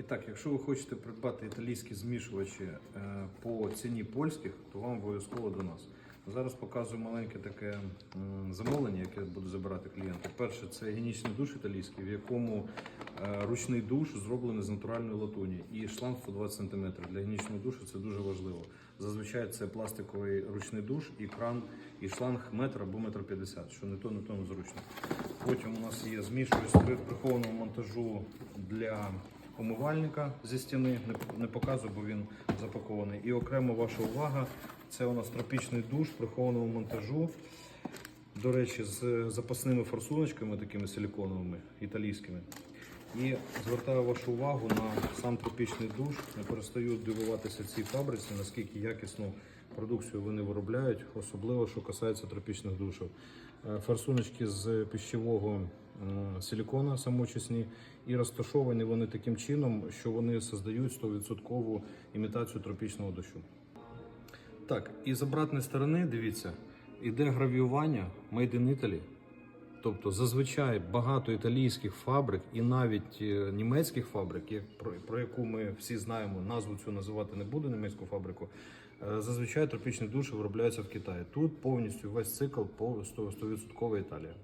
І так, якщо ви хочете придбати італійські змішувачі е, по ціні польських, то вам обов'язково до нас. Зараз показую маленьке таке замовлення, яке буду забирати клієнти. Перше, це гігієнічний душ італійський, в якому е, ручний душ зроблений з натуральної латуні і шланг 120 см. Для гігієнічного душу це дуже важливо. Зазвичай це пластиковий ручний душ і кран, і шланг метр або метр п'ятдесят, що не то, не то не зручно. Потім у нас є змішувач при прихованому монтажу для умивальника зі стіни. Не, показую, бо він запакований. І окремо ваша увага. Це у нас тропічний душ прихованого монтажу. До речі, з запасними форсуночками, такими силіконовими, італійськими. І звертаю вашу увагу на сам тропічний душ. Не перестаю дивуватися цій фабриці, наскільки якісну продукцію вони виробляють, особливо що касається тропічних душів. Е, Форсуночки з пищевого силікона самочисні і розташовані вони таким чином, що вони создають 100% імітацію тропічного дощу. Так, і з обратної сторони, дивіться, іде гравіювання Made in Italy. Тобто зазвичай багато італійських фабрик і навіть е, німецьких фабрик, про, яку ми всі знаємо, назву цю називати не буду, німецьку фабрику. е, Зазвичай тропічні душі виробляються в Китаї. Тут повністю весь цикл по 100%, 100% Італія.